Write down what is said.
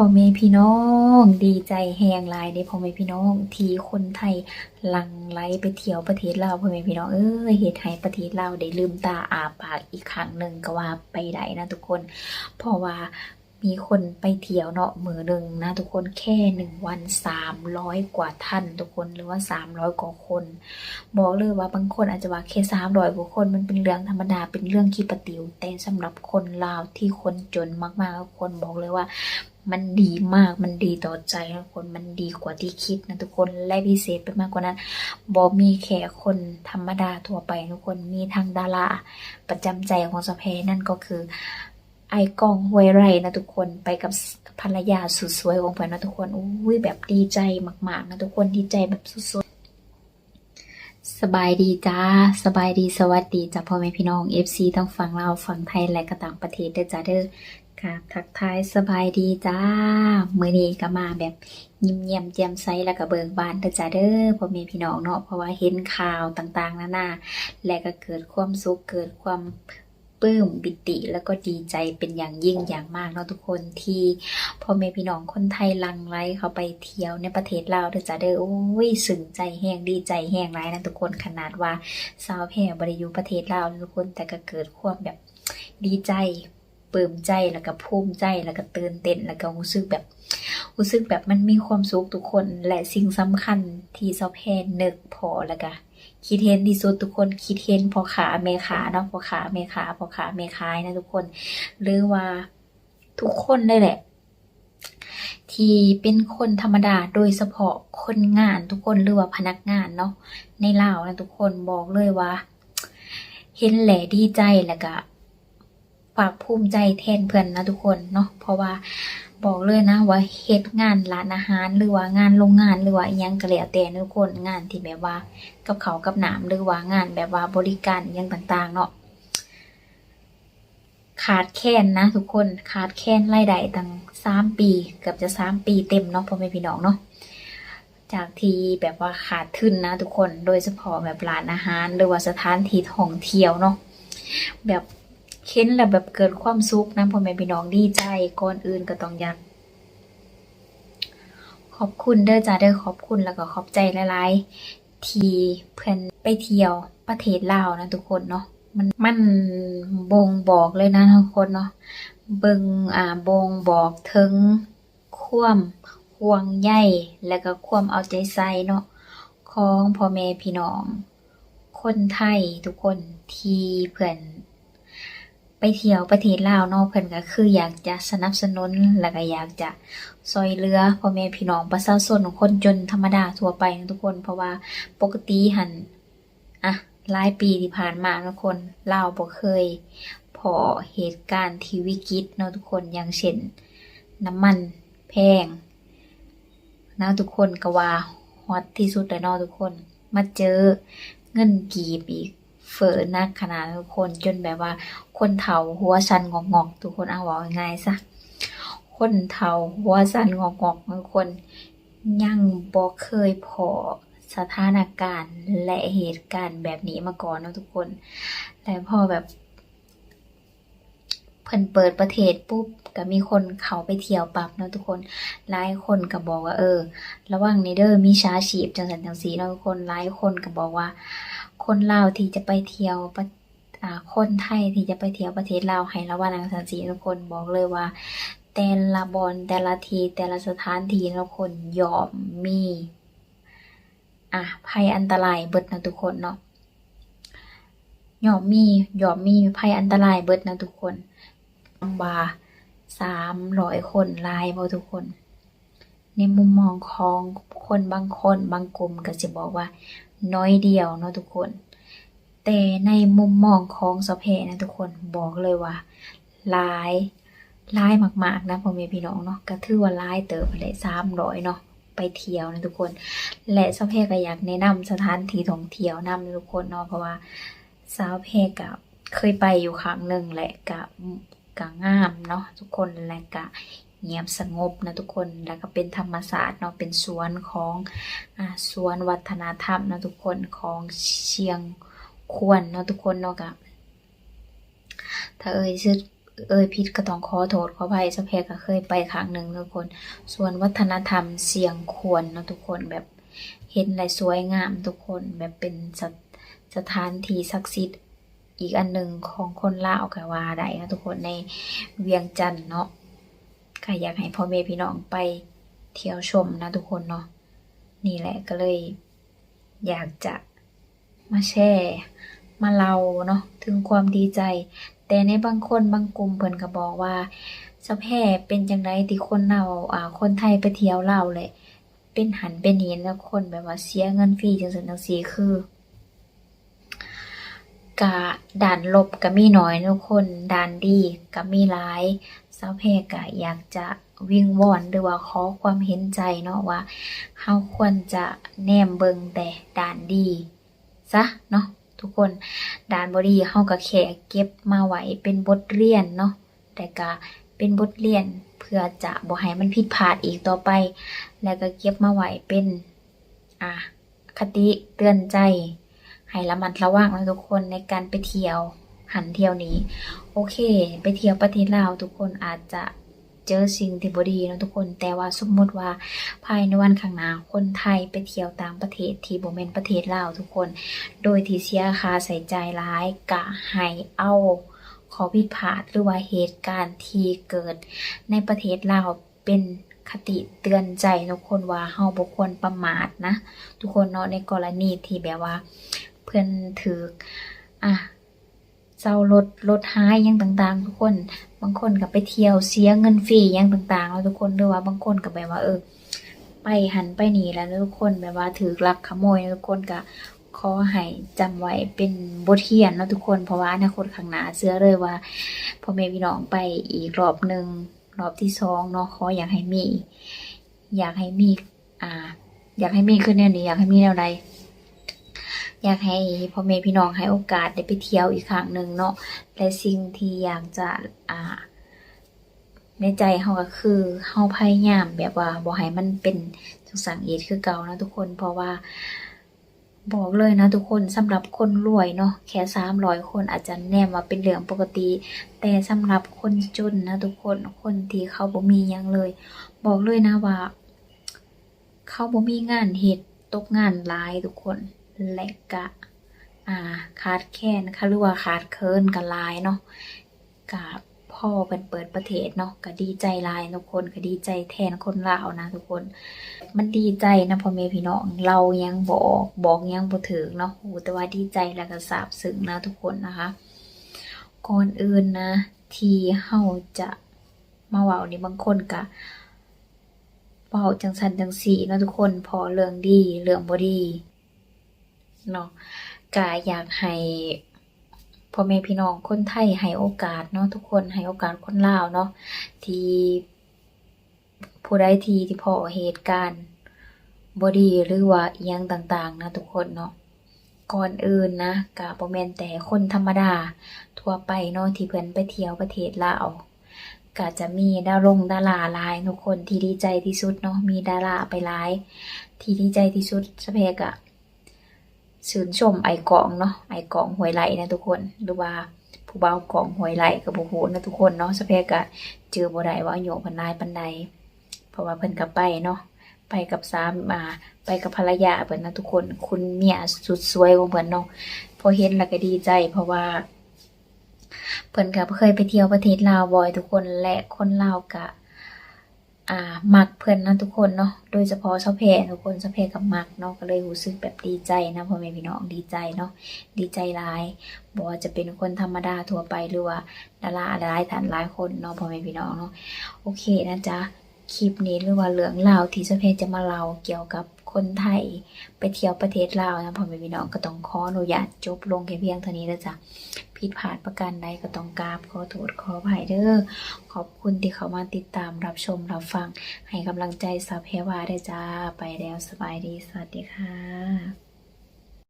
พ่อแม่พี่น้องดีใจแหงหลายเด้พ่อแม่พี่น้องที่คนไทยหลั่งไหลไปเที่ยวประเทศลาวพ่อแม่พี่น้องเออเหตุให้ประเทศลาวได้ลืมตาอาปากอีกครั้งหนึ่งก็ว่าไปได้นะทุกคน เพราะว่า มีคนไปเที่ยวเนาะมือหนึ่งนะทุกคนแค่หนึ่งวันสามร้อยกว่าท่าน ทุกคนหรือว่าสามร้อยกว่าคน บอกเลยว่าบางคนอาจจะว่าแค่สามร้อยกว่าคนมันเป็นเรื่องธรรมดาเป็นเรื่องขี้ปะติวแต่สำหรับคนลาวที่คนจนมากๆทุกคนบอกเลยว่ามันดีมาก มันดีต่อใจนะทุกคน มันดีกว่าที่คิดนะทุกคน และพิเศษไปมากกว่านั้นบอมีแค่คนธรรมดาทั่วไปทุกคน มีทางดาราประจำใจของสะเพนั่นก็คือ ไอกองห้วยไรนะทุกคนไปกับภรรยาสุดสวยของเพื่อนนะทุกคนอุ้ยแบบดีใจมาก ๆ นะทุกคนดีใจแบบสุดๆสบายดีจ้าสบายดีสวัสดีจ้าพ่อแม่พี่น้อง FC ทั้งฝั่งลาวฝั่งไทยและก็ต่างประเทศเด้อจ้าเด้อค่ะทักทายสบายดีจ้าเมื้อนี้ก็มาแบบยิ้มเยี่ยมแจ่มใสแล้วก็เบิกบานเด้อจ้าเด้อพ่อแม่พี่น้องเนาะเพราะว่าเห็นข่าวต่างๆนานาและก็เกิดความสุขเกิดความ ปลื้มปิติแล้วก็ดีใจเป็นอย่างยิ่งอย่างมากเนาะทุกคนที่พ่อแม่พี่น้องคนไทยลังไหลเขาไปเที่ยวในประเทศลาวเด้อจ้าเด้อโอ้ยซึ้งใจแห้งดีใจแห้งหลายนะทุกคนขนาดว่าสาวแพร่บริยูประเทศลาวทุกคนแต่ก็เกิดความแบบดีใจปลื้มใจแล้วก็ภูมิใจแล้วก็ตื่นเต้นแล้วก็รู้สึกแบบรู้สึกแบบมันมีความสุขทุกคนและสิ่งสำคัญที่สาวแพร่นึกพอแล้วก็ คิดเห็นที่สุดทุกคนคิดเห็นพอขาแม่ขาเนาะพอขาแม่ขาพอขาแม่ขายนะทุกคน หรือว่าทุกคนได้แหละ ที่เป็นคนธรรมดาโดยเฉพาะคนงานทุกคนหรือว่าพนักงานเนาะในลาวนะทุกคนบอกเลยว่า เห็นแหละดีใจแล้วก็ฝากภูมิใจแทนเพื่อนนะทุกคนเนาะเพราะว่า บอกเลยนะว่าเฮ็ดงานร้านอาหารหรือว่างานโรงงานหรือว่าอิหยังก็แล้วแต่นะทุกคนงานที่แบบว่ากับเขากับหนามหรือว่างานแบบว่าบริการอหยังต่างๆ เนาะขาดแคลนนะ ทุกคนขาดแคลนรายได้ตั้งสามปีเกือบจะสามปีเต็มเนาะพ่อแม่พี่น้องเนาะจากที่แบบว่าขาดทุนนะ ทุกคนโดยเฉพาะแบบร้านอาหาร หรือว่าสถานที่ท่องเที่ยวเนาะแบบ เค้นแล้วแบบเกิดความสุขนะพ่อแม่พี่น้องดีใจก่อนอื่นก็ต้องยากขอบคุณเด้อจ้าเด้อขอบคุณแล้วก็ขอบใจหลายๆที่เพื่อนไปเที่ยวประเทศลาวนะทุกคนเนาะมันมันบ่งบอกเลยนะทุกคนเนาะเบิงอ่าบ่งบอกถึงความห่วงใยและก็ความเอาใจใส่เนาะของพ่อแม่พี่น้อง คนไทยทุกคนที่เพิ่อน ไปเที่ยวประเทศลาวเนาะเพิ่นก็คืออยากจะสนับสนุนแล้วก็อยากจะซอยเหลือพ่อแม่พี่น้องประชาชนคนจนธรรมดาทั่วไปนะทุกคน เพราะว่าปกติหันอะหลายปีที่ผ่านมาทุกคนลาวบ่เคยพอเหตุการณ์ที่วิกฤตเนาะทุกคนอย่างเช่น น้ำมันแพงนะทุกคนก็ว่าฮอตที่สุดแล้วเนาะทุกคน มาเจอเงินกีบอีก เฟ้อนักขนาดทุกคนจนแบบว่า คนเฒ่าหัวชันงอกๆทุกคนเอาว่าง่ายซะคนเฒ่าหัวชันงอกๆทุกคนยังบ่เคยพอสถานการณ์และเหตุการณ์แบบนี้มาก่อนนะทุกคน แต่พอแบบเพิ่นเปิดประเทศปุ๊บก็มีคนเขาไปเที่ยวปรับเนาะทุกคนหลายคนก็บอกว่าเออ ระวังในเด้อมีชาชีพจังสันจังสีเนาะทุกคนหลายคนก็บอกว่า คนลาวที่จะไปเที่ยวประอ่าคนไทยที่จะไปเที่ยวประเทศลาวให้ระวังจังสันสีทุกคนบอกเลยว่า แต่ละบอนแต่ละทีแต่ละสถานที่ทุกคนยอมมีอะภัยอันตรายเบิดนะทุกคนเนาะยอมมียอมมีภัยอันตรายเบิดนะทุกคนบาสามร้อยคนลายบ่ทุกคน ในมุมมองของคนบางคนบางกลุ่มก็จะบอกว่า น้อยเดียวเนาะทุกคน แต่ในมุมมองของสเพนะทุกคนบอกเลยว่าหลายหลายมากๆนะพ่อแม่พี่น้องเนาะก็ถือว่าหลายเติบเลยสามร้อยเนาะไปเที่ยวนะทุกคน และสะเพก็อยากแนะนำสถานที่ท่องเที่ยวนำทุกคนเนาะเพราะว่าสาวเพกับเคยไปอยู่ครั้งหนึ่งแหละกับกะงามเนาะทุกคนและกะ เงียบสงบนะทุกคนแล้วก็เป็นธรรมศาสตร์เนาะเป็นสวนของอ่าสวนวัฒนธรรมนะทุกคนของเชียงควรเนาะทุกคนเนาะกะถ้าเอ่ยชื่อเอ่ยผิดก็ต้องขอโทษขออภัยสะเพก็เคยไปครั้งหนึ่งทุกคนส่วนวัฒนธรรมเสียงควรเนาะทุกคนแบบเห็นอะไรสวยงามทุกคนแบบเป็นสถสถานที่ศักดิ์สิทธิ์อีกอันหนึ่งของคนลาวก็ว่าได้นะทุกคนในเวียงจันทน์เนาะ ก็อยากให้พ่อแม่พี่น้องไปเที่ยวชมนะทุกคนเนาะนี่แหละก็เลย อยากจะมาแชร์มาเล่าเนาะถึงความดีใจ แต่ในบางคนบางกลุ่มเพิ่นก็บอกว่าสะแพร่เป็นจังไดที่คนเราอ่า คนไทยไปเที่ยวเล่าเลยเป็นหันเป็นเห็นแล้วคนแบบว่าเสียเงินฟรีจังซั่นจังซี่คือ กะด่านลบก็มีน้อยทุกคนด่านดีก็มีหลายสาวแพรก็อยากจะวิ่งวอนหรือว่าขอความเห็นใจเนาะว่าเฮาควรจะแนมเบิงแต่ด่านดีซะเนาะทุกคนด่านบ่ดีเฮาก็แค่เก็บมาไว้เป็นบทเรียนเนาะแต่ก็เป็นบทเรียนเพื่อจะบ่ให้มันผิดพลาดอีกต่อไป แล้วก็เก็บมาไว้เป็น อะคติเตือนใจ ให้ระมัดระวังนะทุกคนในการไปเที่ยวหันเที่ยวนี้ โอเค ไปเที่ยวประเทศลาวทุกคนอาจจะเจอสิ่งที่บดีนะทุกคน แต่ว่าสมมติว่าภายในวันข้างหน้าคนไทยไปเที่ยวต่างประเทศที่บ่แม่นประเทศลาวทุกคน โดยที่เสียค่าใส่ใจายหลายกะให้เอาขอผิดพลาดหรือว่าเหตุการณ์ที่เกิดในประเทศลาวเป็นคติเตือนใจทุกคนว่าเฮาบ่ควรประมาทนะ ทุกคนเนาะในกรณีที่แบบว่า เพื่อนถืออะเจ้ารถรถหายยังต่างๆ ทุกคน บางคนก็ไปเที่ยวเสียเงินฟรียังต่างๆแล้วทุกคนหรือว่าบางคนก็แบบว่า เออ ไปหันไปหนีแล้วทุกคนแบบว่าถือลักขโมยทุกคนก็ขอให้จำไว้เป็นบทเรียนนะทุกคนเพราะว่าอนาคตข้างหน้าเชื่อเลยว่าพ่อแม่พี่น้องไปอีกรอบหนึ่งรอบที่สองเนาะขออยากให้มี อยากให้มี อ่า อยากให้มีขึ้นแนวนี้อยากให้มีแนวใด อยากให้พ่อแม่พี่น้องให้โอกาสได้ไปเที่ยวอีกครั้งหนึ่งเนาะและสิ่งที่อยากจะอ่าในใจเฮาก็คือเฮาพยายามแบบว่าบ่ให้มันเป็นทุกสังเอตคือเก่านะทุกคนเพราะว่า บอกเลยนะทุกคนสำหรับคนรวยเนาะแค่300คนอาจจะแนมว่าเป็นเรื่องปกติ แต่สำหรับคนจนนะทุกคนคนที่เขาบ่มียังเลย บอกเลยนะว่า เขาบ่มีงานเฮ็ดตกงานหลายทุกคน และก็อ่าขาดแคลนค่ะหรือว่าขาดเคินกันลายเนาะกับพ่อเปิดเปิดประเทศเนาะก็ดีใจลายทุกคนก็ดีใจแทนคนลาวนะทุกคน มันดีใจนะพ่อแม่พี่น้องเรายังบอกบอกยังบ่ถึงเนาะโอ้แต่ว่าดีใจแล้วก็ซาบซึ้งนะทุกคนนะคะก่อนอื่นนะ ที่เฮาจะมาเว้านี่บางคนก็เว้าจังซั่นจังซี่เนาะทุกคนพอเรื่องดีเรื่องบ่ดี เนาะก็อยากให้พ่อแม่พี่น้องคนไทยให้โอกาสเนาะทุกคนให้โอกาสคนลาวเนาะที่ผู้ใดที่ที่พอเหตุการณ์บ่ดีหรือว่าอิหยังต่างๆ นะทุกคนเนาะก่อนอื่นนะก็บ่แม่นแต่คนธรรมดา ทั่วไปเนาะที่เพิ่นไปเที่ยวประเทศลาวก็จะมีดารงดาราหลายทุกคนที่ดีใจที่สุดเนาะมีดาราไปหลาย ที่ดีใจที่สุดสเพกอะ ชื่นชมไอกองเนาะไอกองหวยไหลนะทุกคนหรือว่าผู้เบากองหวยไหลกับผู้โหนะทุกคนเนาะสเพกะเจอบ่ได้ว่าอายุเพิ่นายปานใดเพราะว่าเพิ่นก็ไปเนาะไปกับสามาไปกับภรรยาเพิ่นนะทุกคนคุณเมียสุดสวยของเพิ่นเนาะพอเห็นแล้วก็ดีใจ เพราะว่าเพิ่นก็เคยไปเที่ยวประเทศลาวบ่อยทุกคนและคนลาวก็ อ่ามักเพื่อนนะทุกคนเนาะโดยเฉพาะเซาแพรทุกคนเซาแพรกับมักเนาะก็เลยรู้สึกแบบดีใจนะพ่อแม่พี่น้องดีใจเนาะดีใจหลายบ่ว่าจะเป็นคนธรรมดาทั่วไปหรือว่าดาราหลายท่านหลายคนเนาะพ่อแม่พี่น้องเนาะโอเคนะจ๊ะคลิปนี้หรือว่าเรื่องราวที่เซาแพรจะมาเล่าเกี่ยวกับ คนไทยไปเที่ยวประเทศลาวนะพ่อแม่พี่น้องก็ต้องขออนุญาตจบลงแค่เพียงเท่านี้แล้วจ้ะผิดพลาดประการใดก็ต้องกราบขอโทษขออภัยเด้อขอบคุณที่เขามาติดตามรับชมรับฟัง ให้กำลังใจสาเพวาได้วยจ้าไปแล้วสบายดีสวัสดีค่ะ